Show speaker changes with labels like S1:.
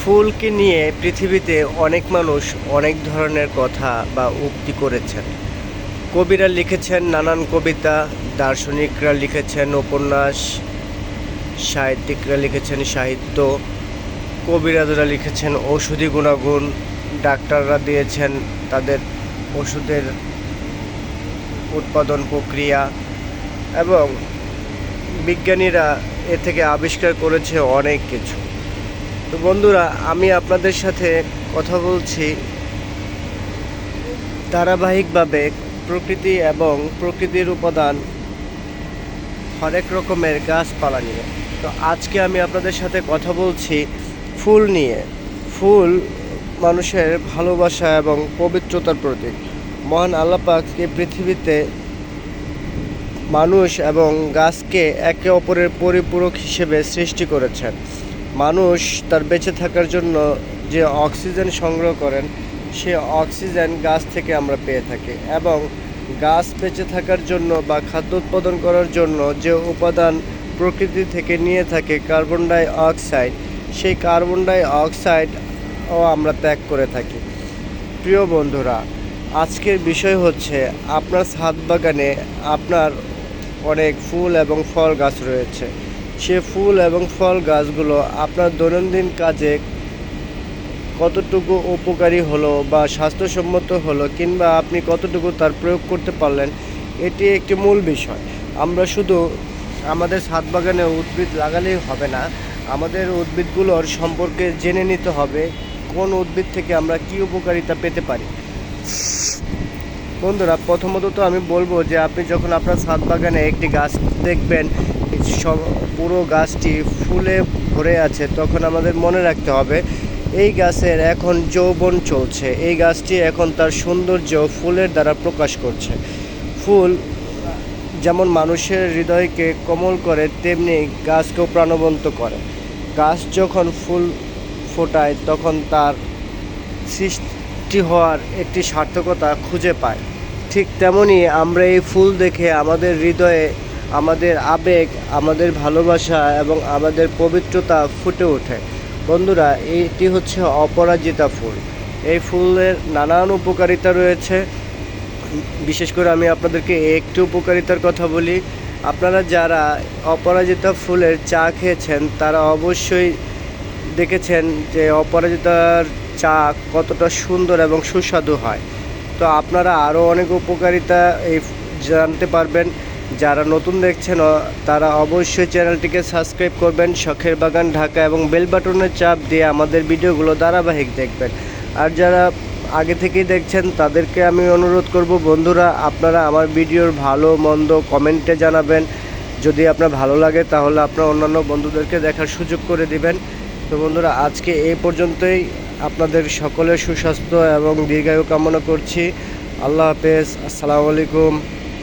S1: ফুলকে নিয়ে পৃথিবীতে অনেক মানুষ অনেক ধরনের কথা বা উক্তি করেছেন। কবিরা লিখেছেন নানান কবিতা, দার্শনিকরা লিখেছেন উপন্যাস, সাহিত্যিকরা লিখেছেন সাহিত্য, কবিরাজরা লিখেছেন ঔষধি গুণাগুণ, ডাক্তাররা দিয়েছেন তাদের ওষুধের উৎপাদন প্রক্রিয়া এবং বিজ্ঞানীরা এ থেকে আবিষ্কার করেছে অনেক কিছু। তো বন্ধুরা, আমি আপনাদের সাথে কথা বলছি ধারাবাহিকভাবে প্রকৃতি এবং প্রকৃতির উপাদান হরেক রকমের গাছপালা নিয়ে। তো আজকে আমি আপনাদের সাথে কথা বলছি ফুল নিয়ে। ফুল মানুষের ভালোবাসা এবং পবিত্রতার প্রতীক। মহান আল্লাপাক এই পৃথিবীতে মানুষ এবং গাছকে একে অপরের পরিপূরক হিসেবে সৃষ্টি করেছেন। মানুষ তার বেঁচে থাকার জন্য যে অক্সিজেন সংগ্রহ করেন, সে অক্সিজেন গাছ থেকে আমরা পেয়ে থাকি এবং গাছ বেঁচে থাকার জন্য বা খাদ্য উৎপাদন করার জন্য যে উপাদান প্রকৃতি থেকে নিয়ে থাকে কার্বন ডাই অক্সাইড, সেই কার্বন ডাই অক্সাইডও আমরা ত্যাগ করে থাকি। প্রিয় বন্ধুরা, আজকের বিষয় হচ্ছে আপনার ছাদ বাগানে আপনার অনেক ফুল এবং ফল গাছ রয়েছে। সে ফুল এবং ফল গাছগুলো আপনার দৈনন্দিন কাজে কতটুকু উপকারী হলো বা স্বাস্থ্যসম্মত হলো কিংবা আপনি কতটুকু তার প্রয়োগ করতে পারলেন, এটি একটি মূল বিষয়। আমরা শুধু আমাদের ছাদ বাগানে উদ্ভিদ লাগালেই হবে না, আমাদের উদ্ভিদগুলোর সম্পর্কে জেনে নিতে হবে কোন উদ্ভিদ থেকে আমরা কী উপকারিতা পেতে পারি। বন্ধুরা, প্রথমত তো আমি বলব যে আপনি যখন আপনার ছাদ বাগানে একটি গাছ দেখবেন সব পুরো গাছটি ফুলে ভরে আছে, তখন আমাদের মনে রাখতে হবে, এই গাছের এখন যৌবন চলছে। এই গাছটি এখন তার সৌন্দর্য ফুলের দ্বারা প্রকাশ করছে। ফুল যেমন মানুষের হৃদয়কে কোমল করে, তেমনি গাছকেও প্রাণবন্ত করে। গাছ যখন ফুল ফোটায়, তখন তার সৃষ্টি হওয়ার একটি সার্থকতা খুঁজে পায়। ঠিক তেমনই আমরা এই ফুল দেখে আমাদের হৃদয়ে আমাদের আবেগ, আমাদের ভালোবাসা এবং আমাদের পবিত্রতা ফুটে ওঠে। বন্ধুরা, এটি হচ্ছে অপরাজিতা ফুল। এই ফুলের নানান উপকারিতা রয়েছে। বিশেষ করে আমি আপনাদেরকে একটি উপকারিতার কথা বলি। আপনারা যারা অপরাজিতা ফুলের চা খেয়েছেন, তারা অবশ্যই দেখেছেন যে অপরাজিতার চা কতটা সুন্দর এবং সুস্বাদু হয়। তো আপনারা আরও অনেক উপকারিতা এই জানতে পারবেন। যারা নতুন দেখছেন তারা অবশ্যই চ্যানেলটিকে সাবস্ক্রাইব করবেন, শখের বাগান, ঢাকা এবং বেল বাটনের চাপ দিয়ে আমাদের ভিডিওগুলো ধারাবাহিক দেখবেন। আর যারা আগে থেকেই দেখছেন, তাদেরকে আমি অনুরোধ করব, বন্ধুরা, আপনারা আমার ভিডিওর ভালো, মন্দ কমেন্টে জানাবেন। যদি আপনার ভালো লাগে, তাহলে আপনার অন্যান্য বন্ধুদেরকে দেখার সুযোগ করে দিবেন। তো বন্ধুরা, আজকে এই পর্যন্তই। আপনাদের সকলের সুস্বাস্থ্য এবং দীর্ঘায়ু কামনা করছি। আল্লাহ হাফেজ। আসসালামু আলাইকুম।